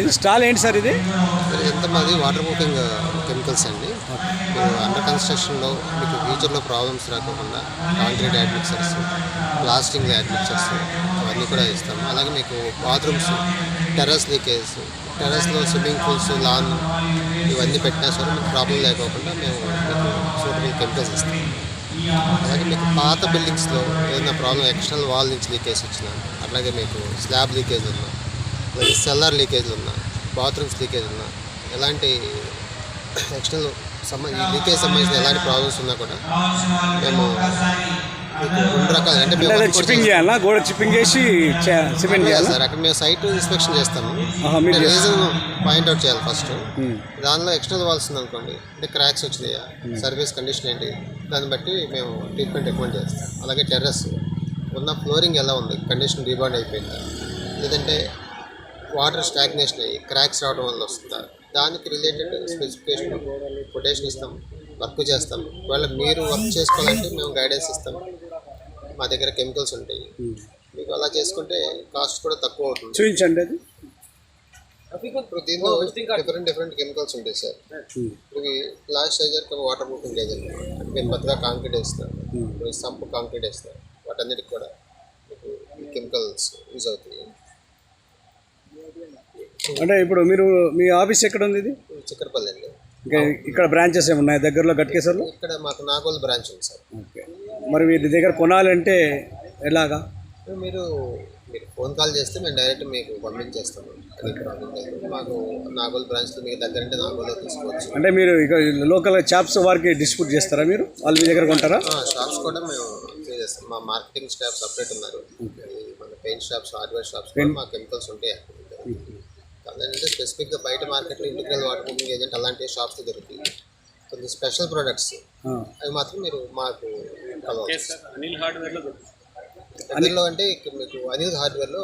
ఇది స్టాల్ ఏంటి సార్ ఇది? ఎంత మాది? వాటర్ ప్రూఫింగ్ కెమికల్స్ uh, అండి. మీరు అండర్ కన్స్ట్రక్షన్లో మీకు ఫ్యూచర్లో ప్రాబ్లమ్స్ రాకుండా కాంక్రీట్ యాడ్ ప్లాస్టింగ్ యాడ్ అవన్నీ కూడా ఇస్తాము అలాగే మీకు బాత్రూమ్స్ టెర్రస్ లీకేజ్ టెర్రస్లో స్విమ్మింగ్ పూల్స్ లాన్ ఇవన్నీ పెట్టినా సరే మీకు ప్రాబ్లం లేకోకుండా మేము మీకు సూటబుల్ కెమికల్స్ ఇస్తాం. అలాగే మీకు పాత బిల్డింగ్స్లో ఏదైనా ప్రాబ్లం ఎక్స్టర్నల్ వాల్ నుంచి లీకేజ్ వచ్చినా అట్లాగే మీకు స్లాబ్ లీకేజ్ ఉన్నా అలాగే సెల్లర్ లీకేజ్ ఉన్నా బాత్రూమ్స్ లీకేజ్ ఉన్నా ఎలాంటి ఎక్స్టర్నల్ సంబంధించి ఈ లీకేజ్ సంబంధించిన ఎలాంటి ప్రాబ్లమ్స్ ఉన్నా కూడా మేము చిప్పింగ్ చేయాలా? గోడ చిప్పింగ్ చేసి సిమెంట్ చేయాలా? సార్ అక్కడ మేము సైట్ ఇన్స్పెక్షన్ చేస్తాము. రీజన్ పాయింట్అవుట్ చేయాలి ఫస్ట్ ఉమ్. దానిలో ఎక్స్టర్నల్ వాల్స్ ఉందనుకోండి అంటే క్రాక్స్ వచ్చినాయా? సర్వీస్ కండిషన్ ఏంటి? దాన్ని బట్టి మేము ట్రీట్మెంట్ రికమెండ్ చేస్తాం. అలాగే టెర్రస్ ఉన్న ఫ్లోరింగ్ ఎలా ఉంది? కండిషన్ రీబాండ్ అయిపోయిందా? లేదంటే వాటర్ స్టాగ్నేషన్ అయ్యి క్రాక్స్ రావడం వల్ల వస్తుందా? దానికి రిలేటెడ్ స్పెసిఫికేషన్ కొటేషన్ ఇస్తాం. వర్క్ చేస్తాం. ఒకవేళ మీరు వర్క్ చేసుకోవాలంటే మేము గైడెన్స్ ఇస్తాం. మా దగ్గర కెమికల్స్ ఉంటాయి. మీకు అలా చేసుకుంటే కాస్ట్ కూడా తక్కువ అవుతుంది. చూపించండి అది. ఇప్పుడు డిఫరెంట్ డిఫరెంట్ కెమికల్స్ ఉంటాయి సార్. ఇవి ప్లాస్టైజర్ వాటర్ ప్రూఫింగ్ ఏజెంట్ అంటే మేము కొత్తగా కాంక్రీట్ వేస్తాం ఇప్పుడు సంప్ కాంక్రీట్ వేస్తాం వాటన్నిటికి కూడా మీకు ఈ కెమికల్స్ యూజ్ అవుతాయి. అంటే ఇప్పుడు మీరు మీ ఆఫీస్ ఎక్కడ ఉంది ఇది ఇవి చిక్కడపల్లి అండి. ఇంకా ఇక్కడ బ్రాంచెస్ ఏమి ఉన్నాయి దగ్గరలో గట్కేశ్వర్లో? ఇక్కడ మాకు నాగోల్ బ్రాంచ్ ఉంది సార్. ఓకే. మరి వీటి దగ్గర కొనాలంటే ఎలాగా? మీరు మీరు ఫోన్ కాల్ చేస్తే మేము డైరెక్ట్ మీకు పంపించేస్తాము. అది ప్రాబ్లం లేదు. మాకు నాగోల్ బ్రాంచ్లో మీకు దగ్గరంటే నాగోల్లో తీసుకోవచ్చు. అంటే మీరు ఇక లోకల్ షాప్స్ వారికి డిస్ట్రిబ్యూట్ చేస్తారా మీరు? వాళ్ళు మీ దగ్గర కొంటారా? షాప్స్ కూడా మేము చేస్తాం. మా మార్కెటింగ్ స్టాఫ్ సపరేట్ ఉన్నారు. మన పెయింట్ షాప్స్ హార్డ్వేర్ షాప్స్ కూడా మా కెమికల్స్ ఉంటాయి అదేంటంటే స్పెసిఫిక్గా బయట మార్కెట్లో ఇంటిగ్రల్ వాటర్ ప్రూఫింగ్ ఏజెంట్ అలాంటి షాప్స్లో దొరుకుతాయి. కొన్ని స్పెషల్ ప్రొడక్ట్స్. అవి మాత్రం మీరు మాకు కలవచ్చు అనిల్లో అంటే మీకు అనిల్ హార్డ్వేర్లో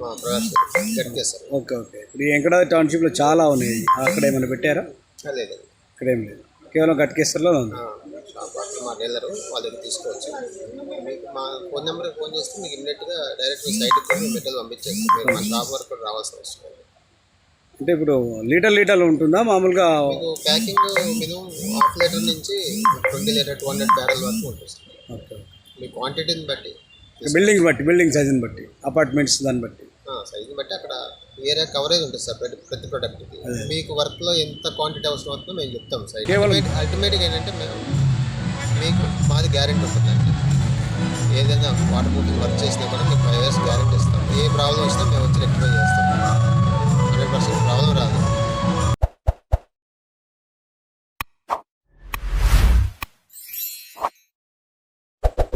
మా ప్రొడక్ట్స్ గట్ చేస్తారు. Okay okay. ఇప్పుడు ఈ వెంకటాద్రి టౌన్షిప్లో చాలా ఉన్నాయి. అక్కడ ఏమైనా పెట్టారా? లేదు. ఇక్కడ ఏం లేదు. కేవలం గట్కేశ్వర్లో ఉంది. షాప్ మా డీలర్ వాళ్ళ దగ్గర తీసుకోవచ్చు. మీకు మా ఫోన్ నెంబర్కి ఫోన్ చేస్తే మీకు ఇమ్మీడియట్గా డైరెక్ట్ మీ సైట్కి మెటీరియల్ పంపించేస్తాం. మీరు మా షాప్ వరకు కూడా రావాల్సిన అవసరం లేదు. అంటే ఇప్పుడు లీటర్ లీటర్లు ఉంటుందా? మామూలుగా మీకు ప్యాకింగ్ మినిమం హాఫ్ లీటర్ నుంచి twenty litre two hundred barrel వరకు ఉంటుంది. ఓకే. మీ క్వాంటిటీని బట్టి. బిల్డింగ్ బట్టి బిల్డింగ్ సైజుని బట్టి అపార్ట్మెంట్స్ దాన్ని బట్టి. సైజుని బట్టి అక్కడ ఏరియా కవరేజ్ ఉంటుంది సార్ ప్రతి ప్రతి ప్రొడక్ట్కి మీకు వర్క్లో ఎంత క్వాంటిటీ అవసరం అవుతుందో మేము చెప్తాం సార్. కేవలం- అల్టిమేట్గా ఏంటంటే మేము మీకు మాది గ్యారెంటీ ఉంటుందండి. ఏదైనా వాటర్ ప్రూఫింగ్ వర్క్ చేసినా కూడా మీకు ఫైవ్ ఇయర్స్ గ్యారెంటీ ఇస్తాం. ఏ ప్రాబ్లం వచ్చినా మేము వచ్చి రెక్టిఫై చేస్తాం.